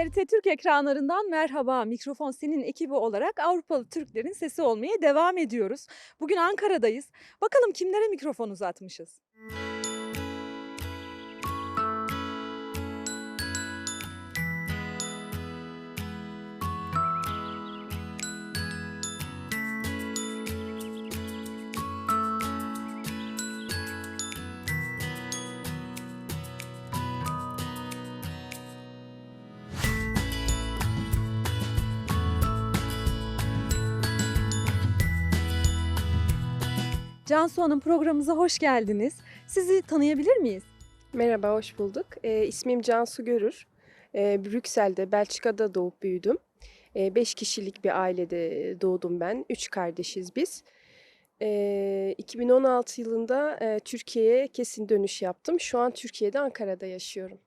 TRT Türk ekranlarından merhaba. Mikrofon senin ekibi olarak Avrupalı Türklerin sesi olmaya devam ediyoruz. Bugün Ankara'dayız. Bakalım kimlere mikrofon uzatmışız? Cansu Hanım programımıza hoş geldiniz. Sizi tanıyabilir miyiz? Merhaba, hoş bulduk. Ee, ismim Cansu Görür. Ee, Brüksel'de, Belçika'da doğup büyüdüm. Ee, beş kişilik bir ailede doğdum ben. Üç kardeşiz biz. Ee, 2016 yılında e, Türkiye'ye kesin dönüş yaptım. Şu an Türkiye'de, Ankara'da yaşıyorum.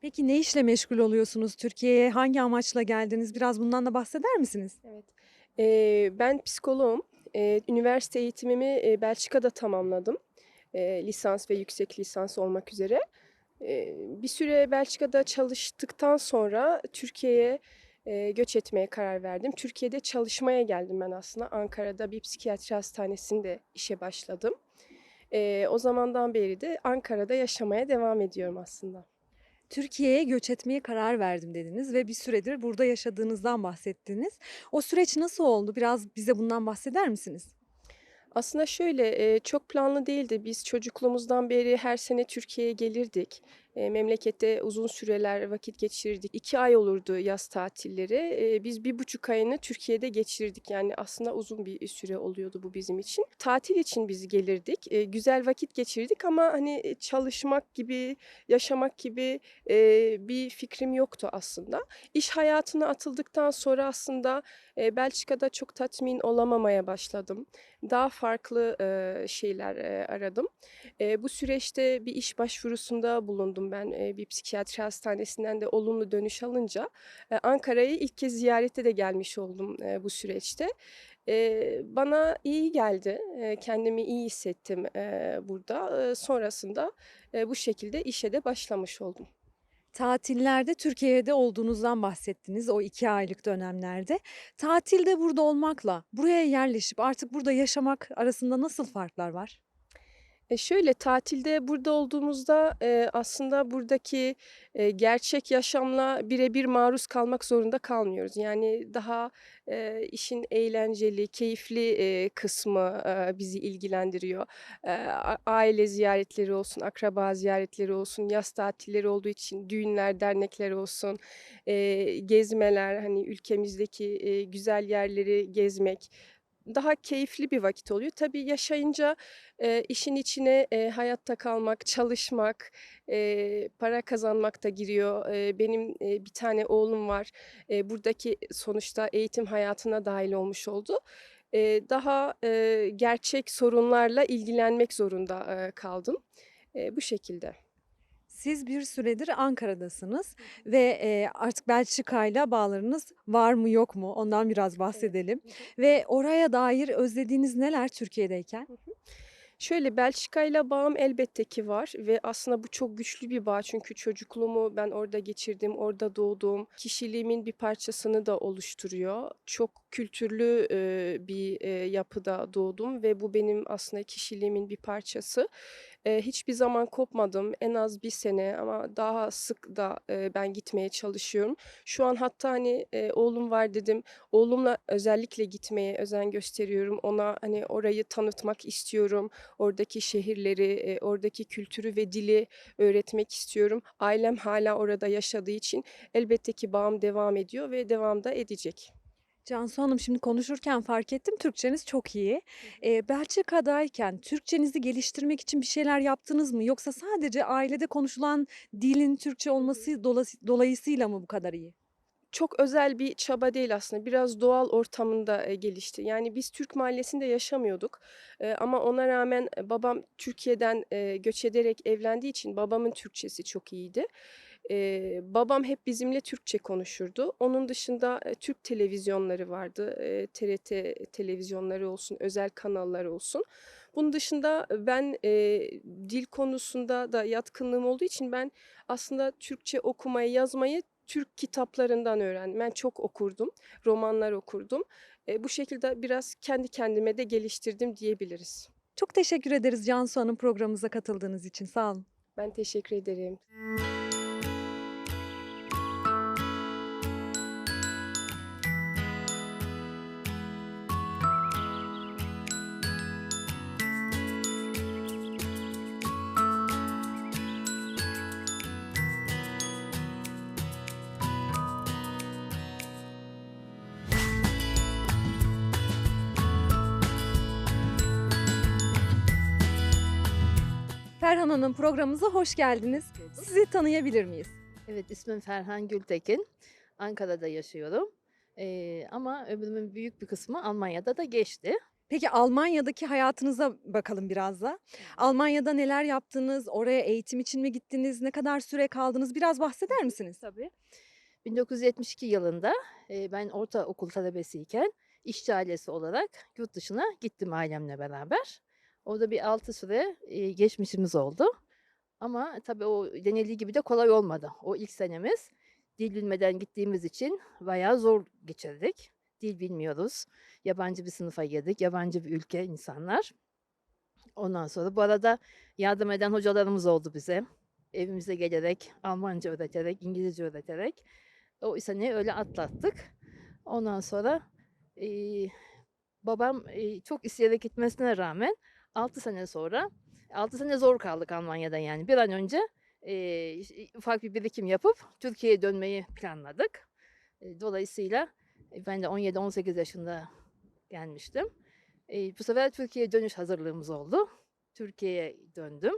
Peki ne işle meşgul oluyorsunuz Türkiye'ye? Hangi amaçla geldiniz? Biraz bundan da bahseder misiniz? Evet. Ee, ben psikoloğum. Ee, üniversite eğitimimi e, Belçika'da tamamladım. Ee, lisans ve yüksek lisans olmak üzere. Ee, bir süre Belçika'da çalıştıktan sonra Türkiye'ye e, göç etmeye karar verdim. Türkiye'de çalışmaya geldim ben aslında. Ankara'da bir psikiyatri hastanesinde işe başladım. Ee, o zamandan beri de Ankara'da yaşamaya devam ediyorum aslında. Türkiye'ye göç etmeye karar verdim dediniz ve bir süredir burada yaşadığınızdan bahsettiniz. O süreç nasıl oldu? Biraz bize bundan bahseder misiniz? Aslında şöyle, çok planlı değildi. Biz çocukluğumuzdan beri her sene Türkiye'ye gelirdik. E, memlekette uzun süreler vakit geçirirdik. İki ay olurdu yaz tatilleri. Biz bir buçuk ayını Türkiye'de geçirirdik. Yani aslında uzun bir süre oluyordu bu bizim için. Tatil için biz gelirdik. Güzel vakit geçirdik ama hani e, çalışmak gibi, yaşamak gibi bir fikrim yoktu aslında. İş hayatına atıldıktan sonra aslında Belçika'da çok tatmin olamamaya başladım. Daha farklı şeyler aradım. Bu süreçte bir iş başvurusunda bulundum ben e, bir psikiyatri hastanesinden de olumlu dönüş alınca Ankara'ya ilk kez ziyarete de gelmiş oldum bu süreçte. Bana iyi geldi, kendimi iyi hissettim burada. Sonrasında bu şekilde işe de başlamış oldum. Tatillerde Türkiye'de olduğunuzdan bahsettiniz o iki aylık dönemlerde. Tatilde burada olmakla buraya yerleşip artık burada yaşamak arasında nasıl farklar var? E, şöyle, tatilde burada olduğumuzda, eee, aslında buradaki, eee, gerçek yaşamla birebir maruz kalmak zorunda kalmıyoruz. Yani daha, eee, işin eğlenceli, keyifli, eee, kısmı, eee, bizi ilgilendiriyor. A aile ziyaretleri olsun, akraba ziyaretleri olsun, yaz tatilleri olduğu için düğünler, dernekler olsun, eee, gezmeler, hani, ülkemizdeki, eee, güzel yerleri gezmek, daha keyifli bir vakit oluyor. Tabii yaşayınca, eee, işin içine, eee, hayatta kalmak, çalışmak, eee, para kazanmak da giriyor. Eee, benim, eee, bir tane oğlum var. Eee, buradaki sonuçta eğitim hayatına dâhil olmuş oldu. Daha, gerçek sorunlarla ilgilenmek zorunda, kaldım. Bu şekilde. Siz bir süredir Ankara'dasınız ve, eee, artık Belçika'yla bağlarınız var mı yok mu ondan biraz Evet. bahsedelim hı. ve oraya dair özlediğiniz neler Türkiye'deyken? Hı hı. Şöyle, Belçika'yla bağım elbette ki var ve aslında bu çok güçlü bir bağ. Çünkü çocukluğumu ben orada geçirdim, orada doğdum. Kişiliğimin bir parçasını da oluşturuyor. Çok kültürlü, bir, yapıda doğdum ve bu benim aslında kişiliğimin bir parçası. Hiçbir zaman kopmadım. En az bir sene ama daha sık da, ben gitmeye çalışıyorum. Şu an hatta, hani, oğlum var dedim. Oğlumla özellikle gitmeye özen gösteriyorum. Ona, hani, orayı tanıtmak istiyorum. Oradaki şehirleri, oradaki kültürü ve dili öğretmek istiyorum. Ailem hâlâ orada yaşadığı için elbette ki bağım devam ediyor ve devam da edecek. Cansu Hanım, şimdi konuşurken fark ettim, Türkçeniz çok iyi. Eee, Belçika'dayken Türkçenizi geliştirmek için bir şeyler yaptınız mı? Yoksa sadece ailede konuşulan dilin Türkçe olması dolayısıyla mı bu kadar iyi? Çok özel bir çaba değil aslında. Biraz doğal ortamında, gelişti. Yani biz Türk mahallesinde yaşamıyorduk, ama ona rağmen, babam Türkiye'den, göç ederek evlendiği için babamın Türkçesi çok iyiydi. Eee, babam hep bizimle Türkçe konuşurdu. Onun dışında, eee, Türk televizyonları vardı. Eee, TRT televizyonları olsun, özel kanallar olsun. Bunun dışında ben, eee, dil konusunda da yatkınlığım olduğu için ben aslında Türkçe okumayı, yazmayı Türk kitaplarından öğrendim. Ben çok okurdum, romanlar okurdum. Eee, bu şekilde biraz kendi kendime de geliştirdim diyebiliriz. Çok teşekkür ederiz Cansu Hanım programımıza katıldığınız için. Sağ olun. Ben teşekkür ederim. Ferhan Hanım programımıza hoş geldiniz. Sizi tanıyabilir miyiz? Evet, ismim Ferhan Gültekin. Ankara'da yaşıyorum. Eee, ama ömrümün büyük bir kısmı Almanya'da da geçti. Peki Almanya'daki hayatınıza bakalım biraz da. Almanya'da neler yaptınız? Oraya eğitim için mi gittiniz? Ne kadar süre kaldınız? Biraz bahseder misiniz? Tabii. 1972 yılında eee, ben ortaokul talebesiyken işçi ailesi olarak yurt dışına gittim ailemle beraber. Orada bir 6 süre geçmişimiz oldu. Ama tabii o denildiği gibi de kolay olmadı. O ilk senemiz dil bilmeden gittiğimiz için bayağı zor geçirdik. Dil bilmiyoruz. Yabancı bir sınıfa girdik. Yabancı bir ülke insanlar. Ondan sonra bu arada yardım eden hocalarımız oldu bize. Evimize gelerek, Almanca öğreterek, İngilizce öğreterek o seneyi öyle atlattık. Ondan sonra eee, babam eee, çok isteyerek gitmesine rağmen 6 sene sonra 6 sene zor kaldık Almanya'da yani. Bir an önce iş- ufak bir birikim yapıp Türkiye'ye dönmeyi planladık. E, Dolayısıyla e, ben de 17-18 yaşında gelmiştim. E, bu sefer Türkiye'ye dönüş hazırlığımız oldu. Türkiye'ye döndüm.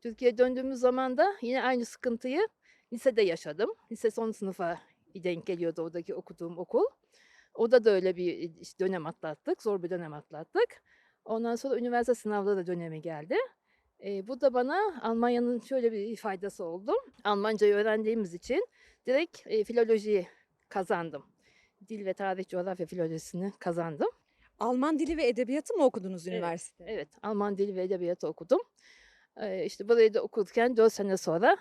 Türkiye'ye döndüğümüz zaman da yine aynı sıkıntıyı lisede yaşadım. Lise son sınıfa denk geliyordu oradaki okuduğum okul. Orada da öyle bir dönem atlattık. Zor bir dönem atlattık. Ondan sonra üniversite sınavları dönemi geldi. E, bu da bana Almanya'nın şöyle bir faydası oldu. Almancayı öğrendiğimiz için direkt e, filolojiyi kazandım. Dil ve tarih coğrafya filolojisini kazandım. Alman dili ve edebiyatı mı okudunuz Evet, üniversitede? Evet, Alman dili ve edebiyatı okudum. Ee, işte burayı da okurken 4 sene sonra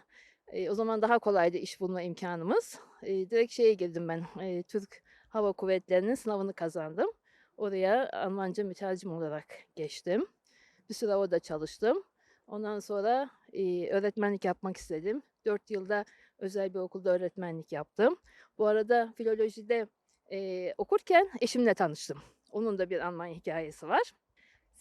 e, o zaman daha kolaydı iş bulma imkanımız. E, direkt şeye girdim ben, e, Türk Hava Kuvvetleri'nin sınavını kazandım. Oraya Almanca mütercim olarak geçtim. Bir süre orada çalıştım. Ondan sonra e, öğretmenlik yapmak istedim. 4 yılda özel bir okulda öğretmenlik yaptım. Bu arada filolojide e, okurken eşimle tanıştım. Onun da bir Alman hikayesi var.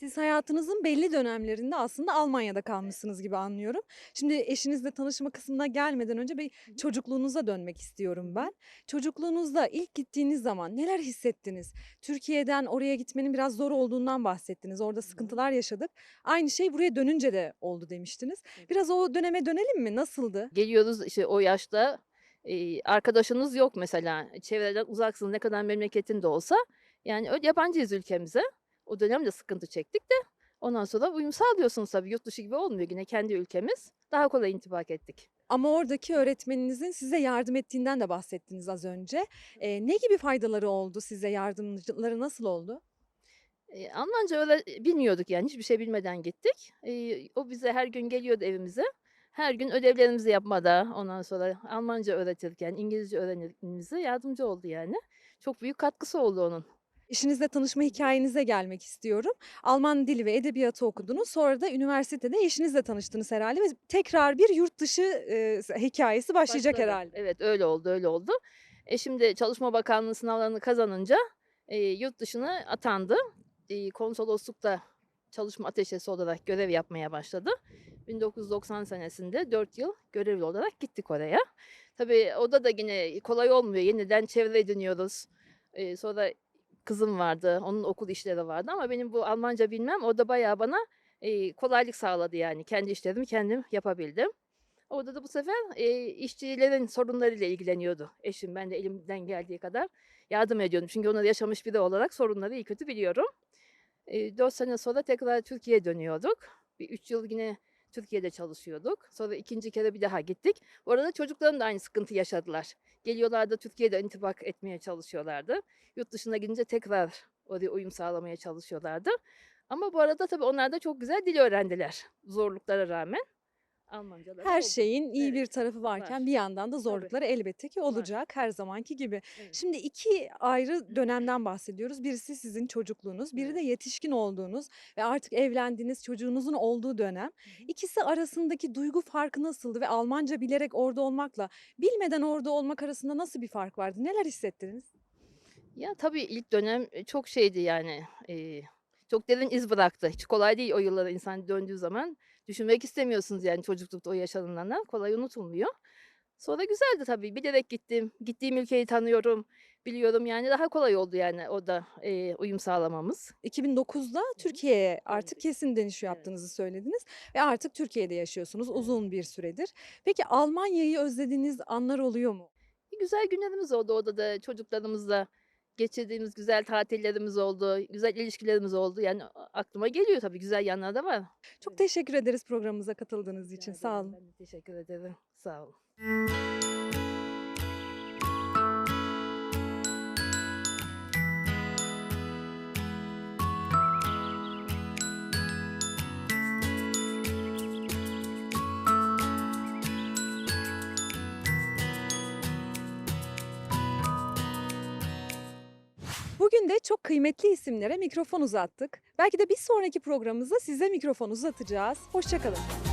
Siz hayatınızın belli dönemlerinde aslında Almanya'da kalmışsınız gibi anlıyorum. Şimdi eşinizle tanışma kısmına gelmeden önce bir çocukluğunuza dönmek istiyorum ben. Çocukluğunuzda ilk gittiğiniz zaman neler hissettiniz? Türkiye'den oraya gitmenin biraz zor olduğundan bahsettiniz. Orada sıkıntılar yaşadık. Aynı şey buraya dönünce de oldu demiştiniz. Biraz o döneme dönelim mi? Nasıldı? Geliyoruz işte o yaşta e, arkadaşınız yok mesela. Çevreden uzaksın ne kadar memleketin de olsa. Yani öyle yabancıyız ülkemize. O dönemde sıkıntı çektik de ondan sonra uyum sağlıyorsunuz tabii. Yurt dışı gibi olmuyor yine kendi ülkemiz. Daha kolay intibak ettik. Ama oradaki öğretmeninizin size yardım ettiğinden de bahsettiniz az önce. Ee, ne gibi faydaları oldu size? Yardımları nasıl oldu? E, Almanca öyle bilmiyorduk yani hiçbir şey bilmeden gittik. E, o bize her gün geliyordu evimize. Her gün ödevlerimizi yapmada, ondan sonra Almanca öğretirken, İngilizce öğrenmemize yardımcı oldu yani. Çok büyük katkısı oldu onun. Eşinizle tanışma hikayenize gelmek istiyorum. Alman dili ve edebiyatı okudunuz. Sonra da üniversitede eşinizle tanıştınız herhalde ve tekrar bir yurt dışı e, hikayesi başlayacak Başladı. herhalde. Evet öyle oldu öyle oldu. E şimdi Çalışma Bakanlığı sınavlarını kazanınca e, yurt dışına atandı. E, konsoloslukta çalışma ateşesi olarak görev yapmaya başladı. 1990 senesinde 4 yıl görevli olarak gittik oraya. Tabii o da da yine kolay olmuyor. Yeniden çevre ediniyoruz. E, sonra kızım vardı. Onun okul işleri vardı ama benim bu Almanca bilmem o da bayağı bana e, kolaylık sağladı yani. Kendi işlerimi kendim yapabildim. Orada da bu sefer e, işçilerin sorunlarıyla ilgileniyordu eşim. Ben de elimden geldiği kadar yardım ediyordum. Çünkü onları yaşamış biri olarak sorunları iyi kötü biliyorum. E, 4 sene sonra tekrar Türkiye'ye dönüyorduk. Bir 3 yıl yine Türkiye'de çalışıyorduk. Sonra ikinci kere bir daha gittik. Bu arada çocuklarım da aynı sıkıntı yaşadılar. Geliyorlardı Türkiye'de intibak etmeye çalışıyorlardı. Yurt dışına gidince tekrar oraya uyum sağlamaya çalışıyorlardı. Ama bu arada tabii onlar da çok güzel dil öğrendiler zorluklara rağmen. Almancaları Her oldu. şeyin iyi Evet, bir tarafı varken var. bir yandan da zorlukları elbette ki olacak her zamanki gibi. Evet. Şimdi iki ayrı dönemden bahsediyoruz. Birisi sizin çocukluğunuz, biri de yetişkin olduğunuz ve artık evlendiğiniz çocuğunuzun olduğu dönem. İkisi arasındaki duygu farkı nasıldı ve Almanca bilerek orada olmakla bilmeden orada olmak arasında nasıl bir fark vardı? Neler hissettiniz? Ya tabii ilk dönem e, çok şeydi yani. e, çok derin iz bıraktı. Hiç kolay değil o yıllara insan döndüğü zaman. Düşünmek istemiyorsunuz yani çocuklukta o yaşanılanlar. Kolay unutulmuyor. Sonra güzeldi tabii. Bilerek gittim. Gittiğim ülkeyi tanıyorum. Biliyorum yani daha kolay oldu yani o da e, uyum sağlamamız. 2009'da Türkiye'ye artık kesin dönüş yaptığınızı söylediniz ve artık Türkiye'de yaşıyorsunuz uzun bir süredir. Peki Almanya'yı özlediğiniz anlar oluyor mu? Güzel günlerimiz oldu orada da çocuklarımızla geçirdiğimiz güzel tatillerimiz oldu. Güzel ilişkilerimiz oldu. Yani aklıma geliyor tabii güzel yanları da var. Çok teşekkür ederiz programımıza katıldığınız için. Sağ olun. Ben de teşekkür ederim. Sağ olun. De çok kıymetli isimlere mikrofon uzattık. Belki de bir sonraki programımızda size mikrofon uzatacağız. Hoşçakalın.